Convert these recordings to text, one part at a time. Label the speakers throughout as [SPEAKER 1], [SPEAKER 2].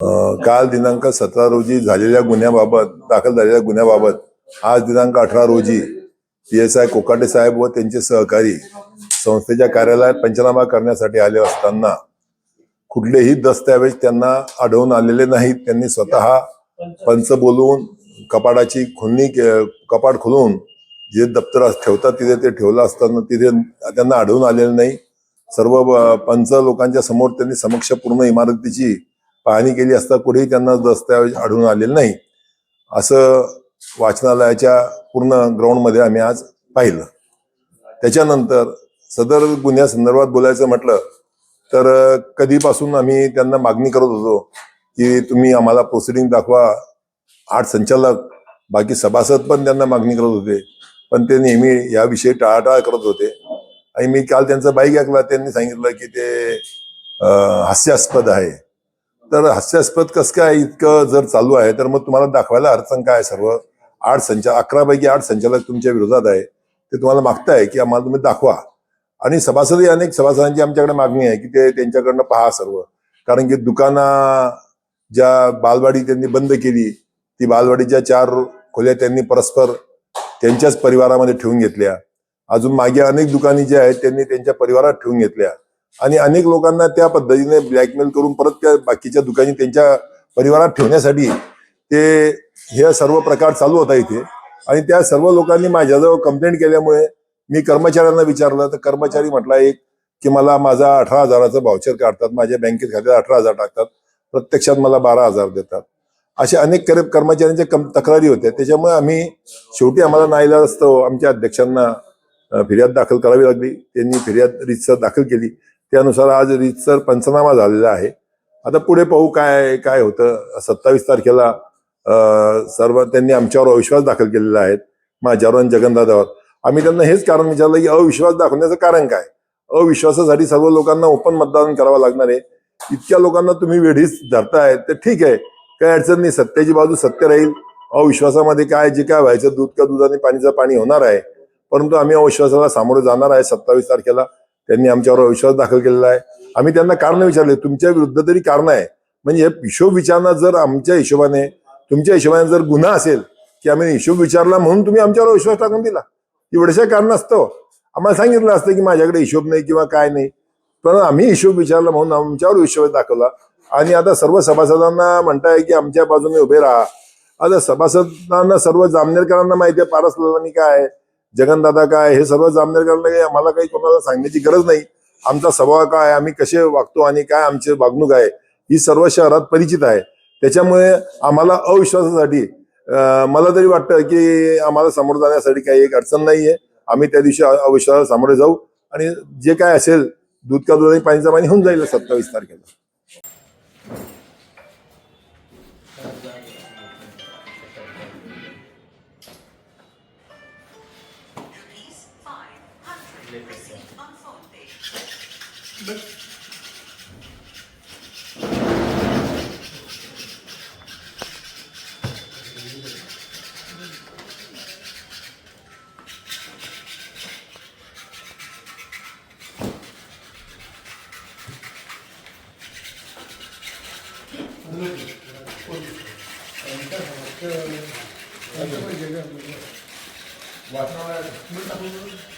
[SPEAKER 1] काल दिनांक सतरा रोजी झालेल्या गुन्ह्याबाबत दाखल झालेल्या गुन्ह्याबाबत आज दिनांक अठरा रोजी पी एस आय कोकाटे साहेब व त्यांचे सहकारी संस्थेच्या कार्यालयात पंचनामा करण्यासाठी आले असताना कुठलेही दस्तऐवज त्यांना आढळून आलेले नाहीत. त्यांनी स्वतः पंच बोलवून कपाटाची खुन्नी कपाट खोलून जे दप्तर ठेवतात तिथे ते ठेवलं असताना तिथे त्यांना आढळून आलेलं नाही. सर्व पंच लोकांच्या समोर त्यांनी समक्ष पूर्ण इमारतीची पाहणी केली असता कुठेही त्यांना दस्तऐवज आढळून आलेलं नाही. असं वाचनालयाच्या पूर्ण ग्राउंडमध्ये आम्ही आज पाहिलं. त्याच्यानंतर सदर गुन्ह्यासंदर्भात बोलायचं म्हटलं तर कधीपासून आम्ही त्यांना मागणी करत होतो की तुम्ही आम्हाला प्रोसिडिंग दाखवा. आठ संचालक बाकी सभासद पण त्यांना मागणी करत होते. पण ते नेहमी याविषयी टाळाटाळ करत होते. आणि मी काल त्यांचा बाईक ऐकला त्यांनी सांगितलं की ते हास्यास्पद आहे. तर हास्यास्पद कसं काय इतकं जर चालू आहे तर मग तुम्हाला दाखवायला अडचण काय सर्व? आठ संचा अकरा पैकी आठ संचालक तुमच्या विरोधात आहे. ते तुम्हाला मागताय की आम्हाला तुम्ही दाखवा. आणि सभासदही अनेक सभासदांची आमच्याकडे मागणी आहे की ते त्यांच्याकडनं पहा सर्व. कारण की दुकाना ज्या बालवाडी त्यांनी बंद केली ती बालवाडीच्या चार खोल्या त्यांनी परस्पर त्यांच्याच परिवारामध्ये ठेवून घेतल्या. अजून मागे अनेक दुकानी जे आहेत त्यांनी त्यांच्या परिवारात ठेवून घेतल्या. आणि अनेक लोकांना त्या पद्धतीने ब्लॅकमेल करून परत त्या बाकीच्या दुकानी त्यांच्या परिवारात ठेवण्यासाठी ते हे सर्व प्रकार चालू होता इथे. आणि त्या सर्व लोकांनी माझ्याजवळ कंप्लेंट केल्यामुळे मी कर्मचाऱ्यांना विचारलं. तर कर्मचारी म्हटला एक की मला माझा अठरा हजाराचं भावचर काढतात. माझ्या बँकेत खात्यात अठरा हजार टाकतात. प्रत्यक्षात मला बारा हजार देतात. असे अनेक कर- कर्मचाऱ्यांच्या कम- तक्रारी होत्या. त्याच्यामुळे आम्ही शेवटी आम्हाला नाईलाज असतो. आमच्या अध्यक्षांना फिर्याद दाखल करावी लागली. त्यांनी फिर्याद रितसर दाखल केली. त्यानुसार आज रितसर पंचनामा झालेला आहे. आता पुढे पाहू काय काय होतं. सत्तावीस तारखेला सर्व त्यांनी आमच्यावर अविश्वास दाखल केलेला आहे. माझ्यावर आणि जगनदादावर. आम्ही त्यांना हेच कारण विचारलं की अविश्वास दाखवण्याचं कारण काय? अविश्वासासाठी सर्व लोकांना ओपन मतदान करावं लागणार आहे. इतक्या लोकांना तुम्ही वेढीच धरताय तर ठीक आहे. काही अडचण नाही सत्याची बाजू सत्य राहील. अविश्वासामध्ये काय जे काय व्हायचं दूध का दुधाने पाणीचं पाणी होणार आहे. परंतु आम्ही अविश्वासाला सामोरे जाणार आहे सत्तावीस तारखेला. त्यांनी आमच्यावर अविश्वास दाखल केलेला आहे. आम्ही त्यांना कारण विचारले तुमच्या विरुद्ध तरी कारण आहे. म्हणजे हिशोब विचारणं जर आमच्या हिशोबाने तुमच्या हिशोबाने जर गुन्हा असेल की आम्ही हिशोब विचारला म्हणून तुम्ही आमच्यावर विश्वास टाकून दिला. एवढ्याशा कारण असतं आम्हाला सांगितलं असतं की माझ्याकडे हिशोब नाही किंवा काय नाही. पण आम्ही हिशोब विचारला म्हणून आमच्यावर विश्वास दाखवला. आणि आता सर्व सभासदांना म्हणताय की आमच्या बाजूने उभे राहा. आता सभासदांना सर्व जामनेरकरांना माहिती आहे पारसलानी काय जगनदादा काय हे सर्व जामनेरकरांना काही आम्हाला काही कोणाला सांगण्याची गरज नाही. आमचा स्वभाव काय आम्ही कसे वागतो आणि काय आमची वागणूक आहे ही सर्व शहरात परिचित आहे. त्याच्यामुळे आम्हाला अविश्वासासाठी मला तरी वाटतं की आम्हाला समोर जाण्यासाठी काही एक अडचण नाहीये आम्ही त्या दिवशी अविश्वास अविश्वासाला सामोरे जाऊ आणि जे काय असेल दूध का दूध आणि पाणीचा पाणी होऊन जाईल सत्तावीस तारखेला.
[SPEAKER 2] 플레이했어요.
[SPEAKER 3] 네? वातावरण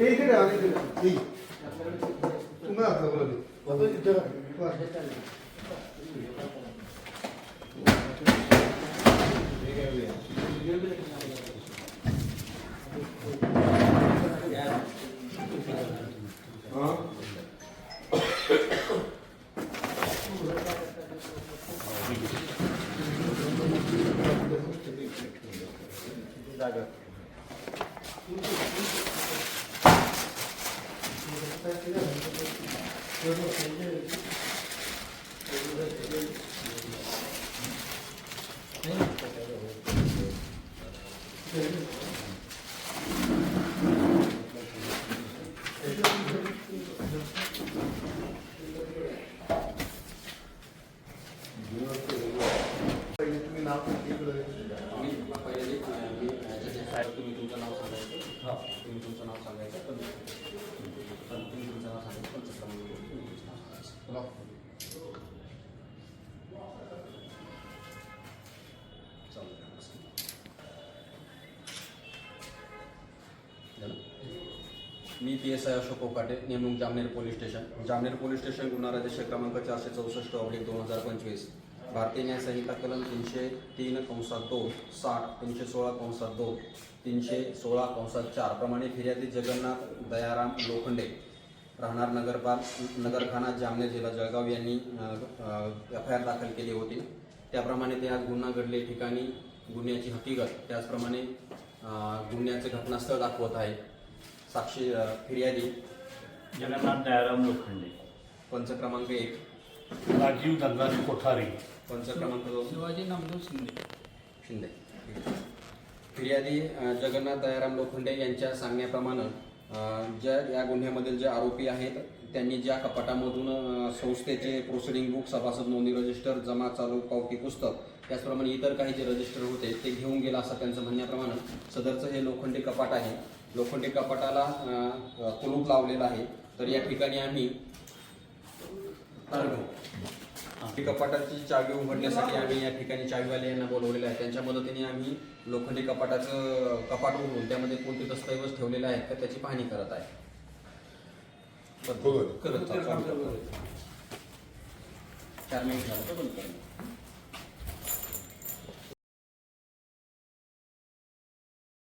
[SPEAKER 3] ते इकडे आले ते तुम्ही आता बोला इथे Thank you. तुम्ही नाव सांगितलं तुम्ही तुमचं नाव सांगायचं हां तुम्ही तुमचं नाव सांगायचं पण तुम्ही तुमचं नाव सांगायचं पण म्हणजे तुम्ही तुमचं नाव सांगायचं मी P S I Ashok Okate नेमणूक Jamner police station. Jamner police station गुन्हा राज्य क्रमांक चारशे चौसष्ट ऑब्लिक दोन हजार पंचवीस. भारतीय न्याय संहिता कलम तीनशे तीन कंसात दोन साठ तीनशे सोळा कंसात दोन तीनशे सोळा कंसात चार प्रमाणे फिर्यादी जगन्नाथ दयाराम लोखंडे राहणार नगरपाल नगरखाना जामनेर जिल्हा जळगाव यांनी एफ आय आर दाखल केली होती. त्याप्रमाणे ते आज गुन्हा घडले ठिकाणी गुन्ह्याची हकीकत त्याचप्रमाणे गुन्ह्याचे घटनास्थळ दाखवत आहे. साक्षी फिर्यादी.
[SPEAKER 4] जगन्नाथ दयाराम लोखंडे.
[SPEAKER 3] पंच क्रमांक एक.
[SPEAKER 4] राजीव धनराज कोठारी.
[SPEAKER 3] पंच क्रमांक दोन?
[SPEAKER 5] शिवाजी नामदेव शिंदे.
[SPEAKER 3] शिंदे. फिर्यादी अ, जगन्नाथ दयाराम लोखंडे यांच्या सांगण्याप्रमाणे अ, ज्या या गुन्ह्यामधील जे आरोपी आहेत त्यांनी ज्या कपाटामधून अ, संस्थेचे प्रोसिडिंग बुक सभासद नोंदणी रजिस्टर जमा चालू पावती पुस्तक त्याचप्रमाणे इतर काही जे रजिस्टर होते ते घेऊन गेला असं त्यांचं म्हणण्याप्रमाणे सदरचं हे लोखंडी कपाट आहे. लोखंडी कपाटाला अ, कुलूप लावलेलं आहे. तर या ठिकाणी आम्ही ही कपाटाची चावी उघडण्यासाठी आम्ही या ठिकाणी चावीवाले यांना बोलवलेले आहे. त्यांच्या मदतीने आम्ही लोखंडी कपाटाचं कपाट उघडून त्यामध्ये कोणते दस्तऐवज ठेवलेले आहेत का त्याची पाहणी करत आहे. करत. चार मिनिट झालं तर बंद करा.